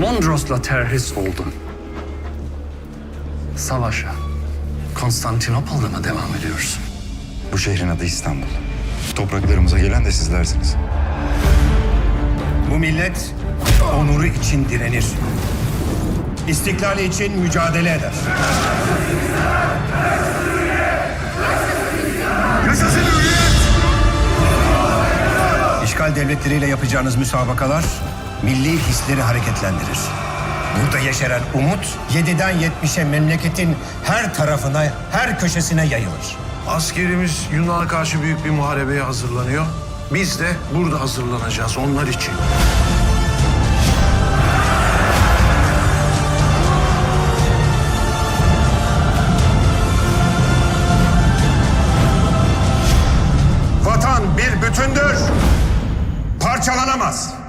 yanlışlıkla terörist oldun. Savaşa Konstantinopol'da mı devam ediyorsun? Bu şehrin adı İstanbul. Topraklarımıza gelen de sizlersiniz. Bu millet onuru için direnir. İstiklali için mücadele eder. Yaşasın hürriyet! İşgal devletleriyle yapacağınız müsabakalar milli hisleri hareketlendirir. Burada yeşeren umut 7'den 70'e memleketin her tarafına, her köşesine yayılır. Askerimiz Yunan'a karşı büyük bir muharebeye hazırlanıyor. Biz de burada hazırlanacağız onlar için. Vatan bir bütündür. Parçalanamaz.